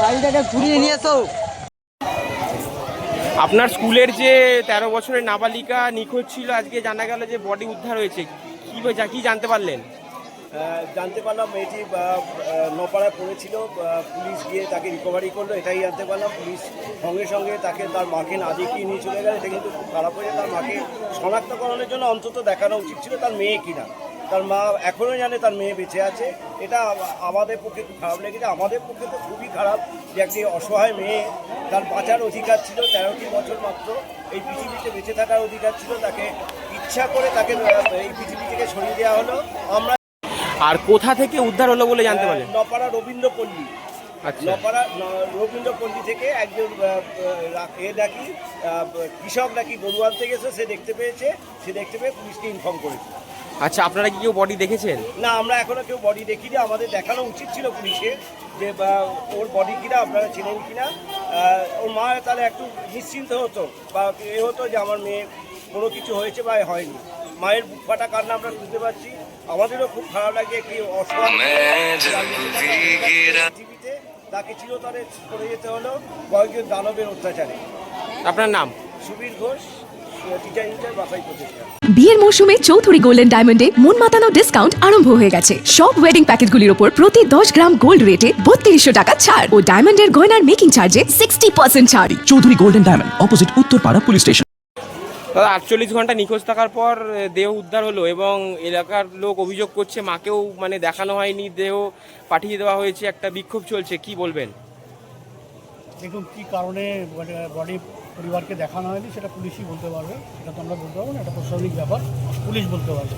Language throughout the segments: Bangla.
গাড়িটাকে ঘুরিয়ে আপনার স্কুলের যে তেরো বছরের নাবালিকা নিখোঁজ ছিল আজকে জানা গেল যে বডি উদ্ধার হয়েছে। কি যা কি জানতে পারলেন? জানতে পারলাম মেয়েটি নপাড়ায় পড়েছিল পুলিশ গিয়ে তাকে রিকভারি করল এটাই জানতে পারলাম। পুলিশ সঙ্গে সঙ্গে তাকে তার মাকে না দেখিয়ে নিয়ে চলে গেল। এটা কিন্তু খুব খারাপ হয়ে তার মাকে শনাক্তকরণের জন্য অন্তত দেখানো উচিত ছিল তার মেয়ে কিনা। তার মা এখনও জানে তার মেয়ে বেঁচে আছে। এটা আমাদের পক্ষে খুব খারাপ লেগেছে। আমাদের পক্ষে তো খুবই খারাপ যে একটি অসহায় মেয়ে তার বাঁচার অধিকার ছিল তেরোটি বছর মাত্র। এই পৃথিবীতে বেঁচে থাকার অধিকার ছিল তাকে ইচ্ছা করে তাকে এই পৃথিবী থেকে সরিয়ে দেওয়া হলো। আমরা আর কোথা থেকে উদ্ধার হলো বলে জানতে পারলেন? নপাড়া রবীন্দ্রপল্লী। আচ্ছা। নপাড়া রবীন্দ্রপল্লী থেকে একজন এ নাকি কৃষক নাকি গরু আনতে গেছে সে দেখতে পেয়েছে। সে দেখতে পেয়ে পুলিশকে ইনফর্ম করেছে। আচ্ছা আপনারা কি কেউ বডি দেখেছেন? না আমরা এখনও কেউ বডি দেখিনি। আমাদের দেখানো উচিত ছিল পুলিশে যে ওর বডি কিনা আপনারা চেনেন কিনা। ওর মা তাহলে একটু নিশ্চিন্ত হতো বা এ হতো যে আমার মেয়ে কোনো কিছু হয়েছে বা হয়নি। মায়ের বুক ফাটা কান্না আমরা শুনতে পাচ্ছি। আমাদেরও খুব খারাপ লাগে একটি পৃথিবীতে তাকে চিরতরে করে যেতে হলো। কয়েকজন দানবের অত্যাচারে। আপনার নাম? সুবীর ঘোষ। বিয়ের মৌসুমে চৌধুরী গোল্ডেন ডায়মন্ডে মন মাতানো ডিসকাউন্ট আরম্ভ হয়ে গেছে। সব ওয়েডিং প্যাকেটগুলির উপর প্রতি দশ গ্রাম গোল্ড রেটে বত্রিশশো টাকা ছাড়। ও ডায়মন্ডের গয়নার মেকিং চার্জে সিক্সটি পার্সেন্ট ছাড়। Chowdhury golden diamond opposite Uttarpara police station দাদা আটচল্লিশ ঘণ্টা নিখোঁজ থাকার পর দেহ উদ্ধার হলো এবং এলাকার লোক অভিযোগ করছে মাকেও মানে দেখানো হয়নি দেহ পাঠিয়ে দেওয়া হয়েছে একটা বিক্ষোভ চলছে। কি বলবেন? দেখুন কী কারণে বডি পরিবারকে দেখানো হয়নি সেটা পুলিশই বলতে পারবে। সেটা তো আমরা বলতে পারব না এটা প্রশাসনিক ব্যাপার পুলিশ বলতে পারবে।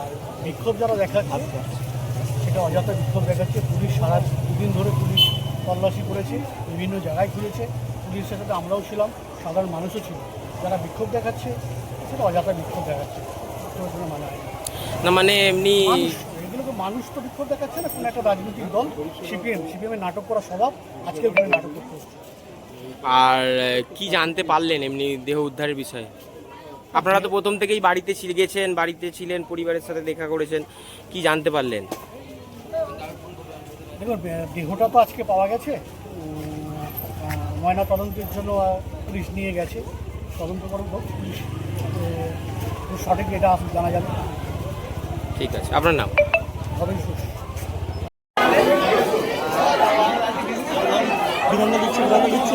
আর বিক্ষোভ যারা দেখাচ্ছে সেটা অযথা বিক্ষোভ দেখাচ্ছে পুলিশ সারা দুদিন ধরে পুলিশ তল্লাশি করেছে বিভিন্ন জায়গায় ঘুরেছে। পুলিশের সাথে আমরাও ছিলাম সাধারণ মানুষও ছিল। যারা বিক্ষোভ দেখাচ্ছে সেটা অযথা বিক্ষোভ দেখাচ্ছে। কোনো মানে না। মানে এমনি মানুষ তো মানুষ তো বিক্ষোভ দেখাচ্ছে না কোনো একটা রাজনৈতিক দল সিপিএম। সিপিএমের নাটক করা স্বভাব আজকে নাটক করতে হচ্ছে। আর কি জানতে পারলেন এমনি দেহ উদ্ধারের বিষয়ে? আপনারা তো প্রথম থেকেই বাড়িতে ছিল গেছেন বাড়িতে ছিলেন পরিবারের সাথে দেখা করেছেন কি জানতে পারলেন? দেখুন দেহটা তো আজকে পাওয়া গেছে। ময়না তদন্তের জন্য পুলিশ নিয়ে গেছে। তদন্ত পুলিশ সঠিক এটা জানা যাবে। ঠিক আছে। আপনার নাম? সবই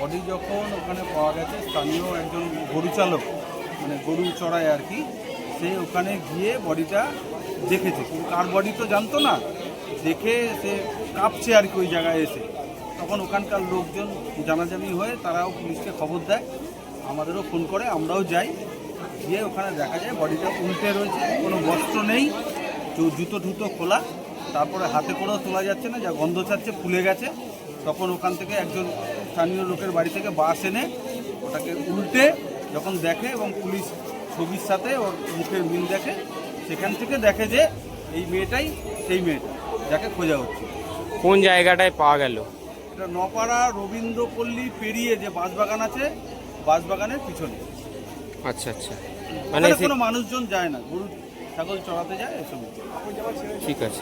বডি যখন ওখানে পাওয়া গেছে, স্থানীয় একজন গরু চালক মানে গরু চড়ায় আর কি, সে ওখানে গিয়ে বডিটা দেখেছে। কিন্তু কার বডি তো জানতো না, দেখে সে কাঁপছে আর কি ওই জায়গায় এসে। তখন ওখানকার লোকজন জানাজানি হয়ে তারাও পুলিশকে খবর দেয়, আমাদেরও ফোন করে, আমরাও যাই। গিয়ে ওখানে দেখা যায় বডিটা উল্টে রয়েছে, কোনো বস্ত্র নেই, জু- জুতো ঠুতো খোলা, তারপরে হাতে করেও তোলা যাচ্ছে না, যা গন্ধ ছাড়ছে, ফুলে গেছে। তখন ওখান থেকে একজন স্থানীয় লোকের বাড়ি থেকে বাস এনে ওটাকে উল্টে যখন দেখে এবং পুলিশ ছবির সাথে ওর মুখের মিল দেখে সেখান থেকে দেখে যে এই মেয়েটাই সেই মেয়েটা যাকে খোঁজা হচ্ছে। কোন জায়গাটায় পাওয়া গেল? এটা নপাড়া রবীন্দ্রপল্লী পেরিয়ে যে বাঁশবাগান আছে বাঁশবাগানের পিছনে। আচ্ছা আচ্ছা। মানে কোনো মানুষজন যায় না গরু ছাগল চড়াতে যায় এসব ঠিক আছে।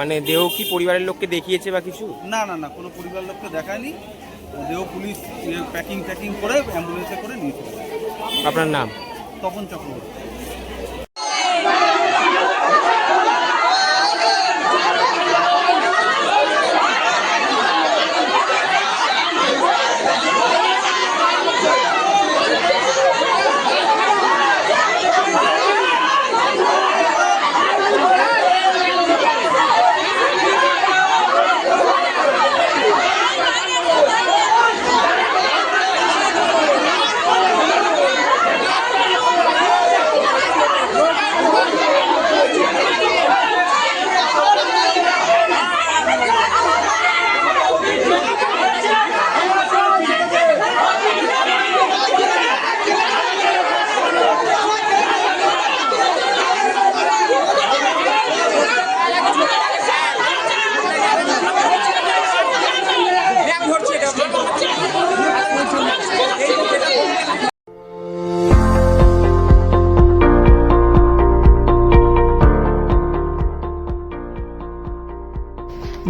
মানে দেহ কি পরিবারের লোককে দেখিয়েছে বা কিছু? না না না কোনো পরিবার লোককে দেখায়নি। দেহ পুলিশ প্যাকিং ট্যাকিং করে অ্যাম্বুলেন্সে করে নিয়ে চলে আপনার নাম? তপন চক্রবর্তী।